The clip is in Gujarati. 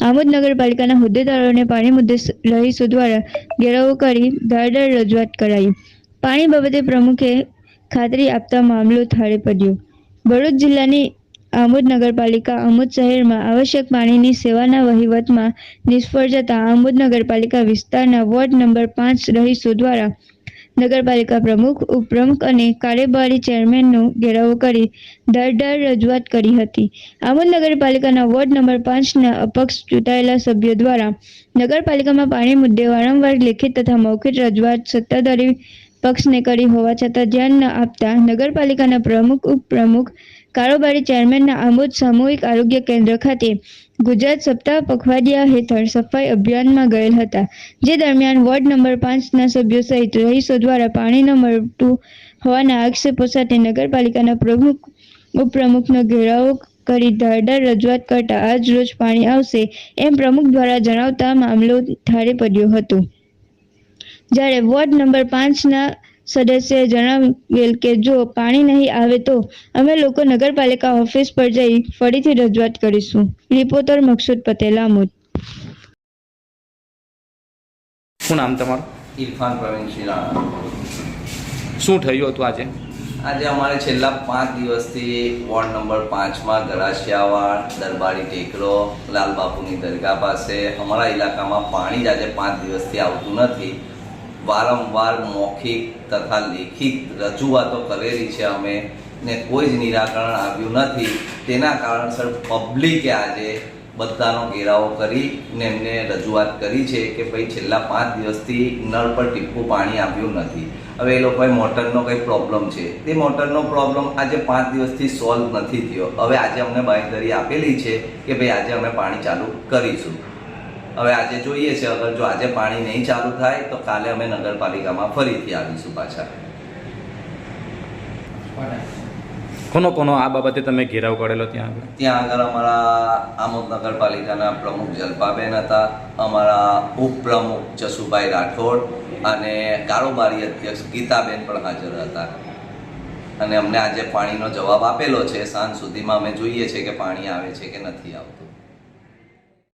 આમોદ નગરપાલિકાના હોદ્દેદારોને પાણી મુદ્દે રહીશો દ્વારા ઘેરાવો કરી ધારદાર રજૂઆત કરાઈ. પાણી બાબતે પ્રમુખે ખાતરી આપતા મામલો થાળે પડ્યો. ભરૂચ જિલ્લાની આમોદ નગરપાલિકા આમોદ શહેરમાં આવશ્યક પાણીની સેવાના વહીવટમાં નિષ્ફળ જતા આમોદ નગરપાલિકા વિસ્તારના વોર્ડ નંબર પાંચ રહીશો દ્વારા નગરપાલિકા પ્રમુખ, ઉપપ્રમુખ અને કાર્યવાહી ચેરમેનનો ઘેરાવો કરી ધારદાર રજૂઆત કરી હતી. આમોદ નગરપાલિકાના વોર્ડ નંબર પાંચના અપક્ષ ચૂંટાયેલા સભ્યો દ્વારા નગરપાલિકામાં પાણી મુદ્દે વારંવાર લેખિત તથા મૌખિક રજૂઆત સત્તાધારી પક્ષને કરી હોવા છતાં ધ્યાન ન આપતા નગરપાલિકાના પ્રમુખ, ઉપપ્રમુખ કારોબારી ચેરમેનના આમોદ સામૂહિક આરોગ્ય કેન્દ્ર ખાતે ગુજરાત સપ્તાહ પખવાડિયા હેઠળ સફાઈ અભિયાનમાં ગયેલ હતા. જે દરમિયાન વોર્ડ નંબર પાંચના સભ્યો સહિત રહીશો દ્વારા પાણી ન મળતું હોવાના આક્ષેપો સાથે નગરપાલિકાના પ્રમુખ, ઉપપ્રમુખનો ઘેરાવો કરી ધારદાર રજૂઆત કરતા આજ રોજ પાણી આવશે એમ પ્રમુખ દ્વારા જણાવતા મામલો થાળે પડ્યો હતો. જ્યારે વોર્ડ નંબર પાંચના સદસ્યએ જણાવેલ કે જો પાણી નહીં આવે તો અમે લોકો નગરપાલિકા ઓફિસ પર જઈ ફરીથી રજૂઆત કરીશું. રિપોર્ટર મકસૂદ પટેલ આમોદ. શું નામ તમારું? ઇરફાન પ્રવીણ શું થયું હતું આજે? આજે અમારે છેલ્લા પાંચ દિવસથી વોર્ડ નંબર પાંચમાં ગરાશિયાવાડ દરબારી ટેકરો લાલબાપુની દરગાહ પાસે અમારા ઇલાકામાં પાણી જ આજે પાંચ દિવસથી આવતું નથી. વારંવાર મૌખિક તથા લેખિત રજૂઆતો કરેલી છે અમે ને કોઈ જ નિરાકરણ આવ્યું નથી. તેના કારણસર પબ્લિકે આજે બધાનો ઘેરાવો કરી ને એમને રજૂઆત કરી છે કે ભાઈ છેલ્લા પાંચ દિવસથી નળ પર ટીપું પાણી આવ્યું નથી. હવે એ લોકોએ મોટરનો કંઈ પ્રોબ્લેમ છે. તે મોટરનો પ્રોબ્લેમ આજે પાંચ દિવસથી સોલ્વ નથી થયો. હવે આજે અમને બાંયધરી આપેલી છે કે ભાઈ આજે અમે પાણી ચાલુ કરીશું. હવે આજે જોઈએ છે અગર જો આજે પાણી નહીં ચાલુ થાય તો કાલે અમે નગરપાલિકામાં ફરીથી આવીશું પાછા. કોનો કોનો આ બાબતે તમે ઘેરાવ કરેલો ત્યાં આગળ? ત્યાં આગળ અમારા આમોદ નગરપાલિકાના પ્રમુખ જલપાબેન હતા અમારા ઉપપ્રમુખ જસુભાઈ રાઠોડ અને કારોબારી અધ્યક્ષ ગીતાબેન પણ હાજર હતા. અને અમને આજે પાણીનો જવાબ આપેલો છે સાંજ સુધીમાં અમે જોઈએ છે કે પાણી આવે છે કે નથી આવતું.